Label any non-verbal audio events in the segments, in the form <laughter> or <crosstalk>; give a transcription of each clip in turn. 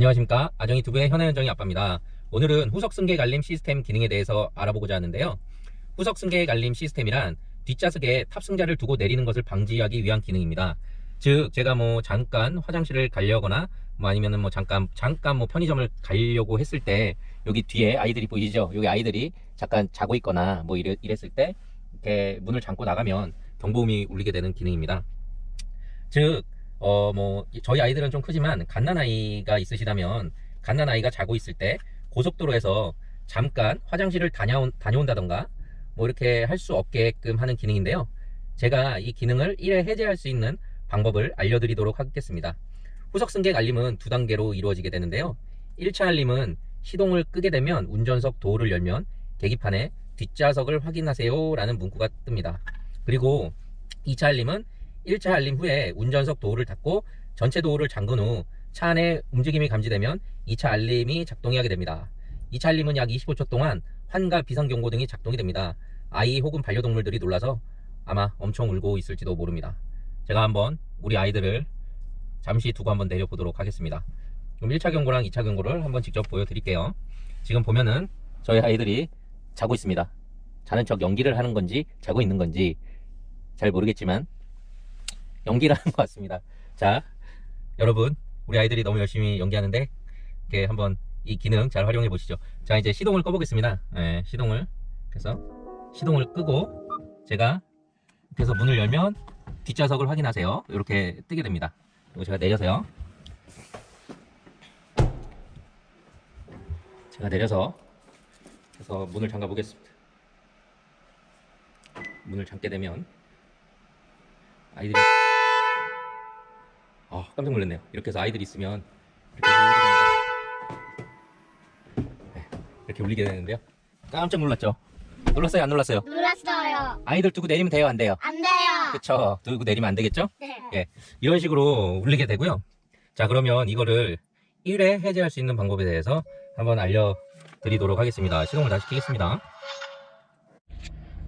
안녕하십니까. 아정이 두부의 현아현정이 아빠입니다. 오늘은 후석 승객 알림 시스템 기능에 대해서 알아보고자 하는데요. 후석 승객 알림 시스템이란 뒷좌석에 탑승자를 두고 내리는 것을 방지하기 위한 기능입니다. 즉 제가 뭐 잠깐 화장실을 가려거나 뭐 아니면은 뭐 잠깐 잠깐 뭐 편의점을 가려고 했을 때 여기 뒤에 아이들이 보이죠? 여기 아이들이 잠깐 자고 있거나 뭐 이랬, 이랬을 때 이렇게 문을 잠고 나가면 경보음이 울리게 되는 기능입니다. 즉 어, 뭐, 저희 아이들은 좀 크지만, 갓난아이가 있으시다면, 갓난아이가 자고 있을 때, 고속도로에서 잠깐 화장실을 다녀온, 다녀온다던가, 뭐, 이렇게 할 수 없게끔 하는 기능인데요. 제가 이 기능을 1회 해제할 수 있는 방법을 알려드리도록 하겠습니다. 후석 승객 알림은 두 단계로 이루어지게 되는데요. 1차 알림은 시동을 끄게 되면 운전석 도어를 열면 계기판에 뒷좌석을 확인하세요 라는 문구가 뜹니다. 그리고 2차 알림은 1차 알림 후에 운전석 도어를 닫고 전체 도어를 잠근 후 차 안에 움직임이 감지되면 2차 알림이 작동이 하게 됩니다. 2차 알림은 약 25초 동안 환과 비상경고 등이 작동이 됩니다. 아이 혹은 반려동물들이 놀라서 아마 엄청 울고 있을지도 모릅니다. 제가 한번 우리 아이들을 잠시 두고 한번 내려보도록 하겠습니다. 그럼 1차 경고랑 2차 경고를 한번 직접 보여드릴게요. 지금 보면은 저희 아이들이 자고 있습니다. 자는 척 연기를 하는 건지 자고 있는 건지 잘 모르겠지만 연기를 하는 <laughs> 것 같습니다. 자, 여러분, 우리 아이들이 너무 열심히 연기하는데, 이렇게 한번 이 기능 잘 활용해 보시죠. 자, 이제 시동을 꺼보겠습니다. 예, 시동을. 그래서 시동을 끄고, 제가 그래서 문을 열면 뒷좌석을 확인하세요. 이렇게 뜨게 됩니다. 그리고 제가 내려서요. 제가 내려서, 그래서 문을 잠가 보겠습니다. 문을 잠게 되면, 아이들이 아 깜짝 놀랐네요. 이렇게 해서 아이들이 있으면 이렇게 울리게 됩니다. 네, 이렇게 울리게 되는데요. 깜짝 놀랐죠? 놀랐어요 안 놀랐어요? 놀랐어요. 아이들 두고 내리면 돼요 안 돼요? 안 돼요. 그쵸? 두고 내리면 안 되겠죠? 네. 이런 식으로 울리게 되고요. 자 그러면 이거를 1회 해제할 수 있는 방법에 대해서 한번 알려드리도록 하겠습니다. 시동을 다시 켜겠습니다.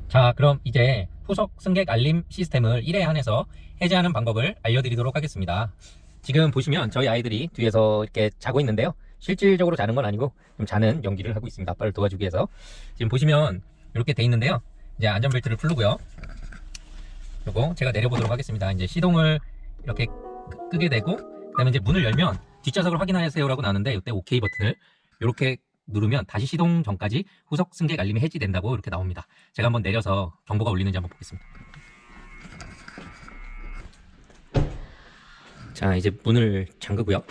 자 그럼 이제 후속 승객 알림 시스템을 1회 한해서 해제하는 방법을 알려드리도록 하겠습니다. 지금 보시면 저희 아이들이 뒤에서 이렇게 자고 있는데요. 실질적으로 자는 건 아니고 좀 자는 연기를 하고 있습니다. 아빠를 도와주기 위해서. 지금 보시면 이렇게 돼 있는데요. 이제 안전벨트를 풀고요. 그리고 제가 내려보도록 하겠습니다. 이제 시동을 이렇게 끄- 끄게 되고 그다음에 이제 문을 열면 뒷좌석을 확인하세요라고 나오는데 이때 OK 버튼을 이렇게 누르면 다시 시동 전까지 후속 승객 알림이 해지된다고 이렇게 나옵니다. 제가 한번 내려서 경보가 울리는지 한번 보겠습니다. 자 이제 문을 잠그고요.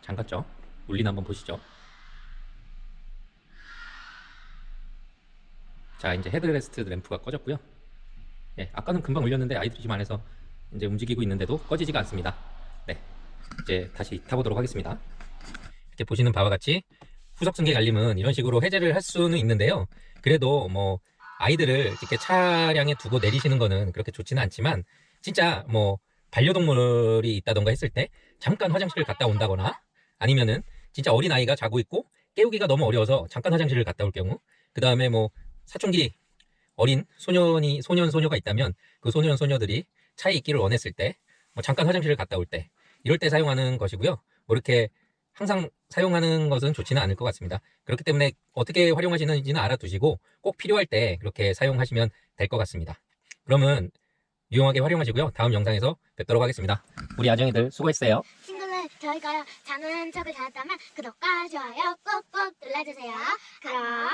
잠갔죠? 울리나 한번 보시죠. 자 이제 헤드레스트 램프가 꺼졌고요. 예, 아까는 금방 울렸는데 아이들이 지금 안에서 이제 움직이고 있는데도 꺼지지가 않습니다. 네, 이제 다시 타보도록 하겠습니다. 이렇게 보시는 바와 같이 후속 승객 알림은 이런 식으로 해제를 할 수는 있는데요. 그래도 뭐 아이들을 이렇게 차량에 두고 내리시는 거는 그렇게 좋지는 않지만 진짜 뭐 반려동물이 있다던가 했을 때 잠깐 화장실을 갔다 온다거나 아니면은 진짜 어린 아이가 자고 있고 깨우기가 너무 어려워서 잠깐 화장실을 갔다 올 경우 그 다음에 뭐 사춘기 어린 소년이 소년 소녀가 있다면 그 소년 소녀들이 차에 있기를 원했을 때 뭐 잠깐 화장실을 갔다 올 때 이럴 때 사용하는 것이고요. 뭐 이렇게 항상 사용하는 것은 좋지는 않을 것 같습니다. 그렇기 때문에 어떻게 활용하시는지는 알아두시고 꼭 필요할 때 그렇게 사용하시면 될 것 같습니다. 그러면 유용하게 활용하시고요. 다음 영상에서 뵙도록 하겠습니다. 우리 아정이들 수고했어요. 친구들 저희가 자는 척을 잘했다면 구독과 좋아요 꾹꾹 눌러주세요. 그럼